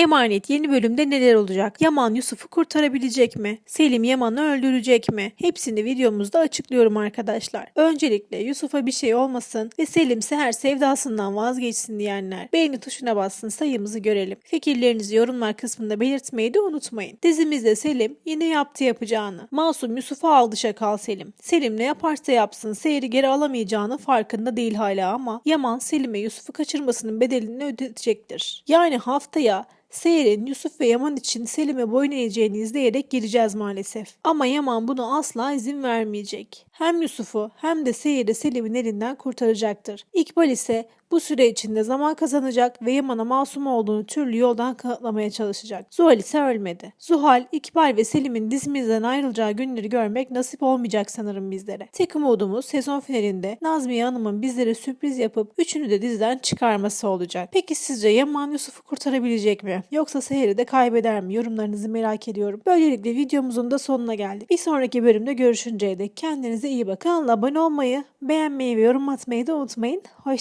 Emanet yeni bölümde neler olacak? Yaman Yusuf'u kurtarabilecek mi? Selim Yaman'ı öldürecek mi? Hepsini videomuzda açıklıyorum arkadaşlar. Öncelikle Yusuf'a bir şey olmasın ve Selim Seher sevdasından vazgeçsin diyenler beğeni tuşuna bassın sayımızı görelim. Fikirlerinizi yorumlar kısmında belirtmeyi de unutmayın. Dizimizde Selim yine yaptı yapacağını. Masum Yusuf'u aldı şakal Selim. Selim ne yaparsa yapsın seyri geri alamayacağının farkında değil hala ama Yaman Selim'e Yusuf'u kaçırmasının bedelini ödeyecektir. Yani haftaya Seher'in Yusuf ve Yaman için Selim'e boyun eğeceğini izleyerek gireceğiz maalesef. Ama Yaman bunu asla izin vermeyecek. Hem Yusuf'u hem de Seher'i Selim'in elinden kurtaracaktır. İkbal ise bu süre içinde zaman kazanacak ve Yaman'a masum olduğunu türlü yoldan kanıtlamaya çalışacak. Zuhal ise ölmedi. Zuhal, İkbal ve Selim'in dizimizden ayrılacağı günleri görmek nasip olmayacak sanırım bizlere. Tek umudumuz sezon finalinde Nazmiye Hanım'ın bizlere sürpriz yapıp üçünü de diziden çıkarması olacak. Peki sizce Yaman Yusuf'u kurtarabilecek mi? Yoksa Seher'i de kaybeder mi? Yorumlarınızı merak ediyorum. Böylelikle videomuzun da sonuna geldik. Bir sonraki bölümde görüşünceye dek kendinize iyi bakın. Abone olmayı, beğenmeyi ve yorum atmayı da unutmayın. Hoşçakalın.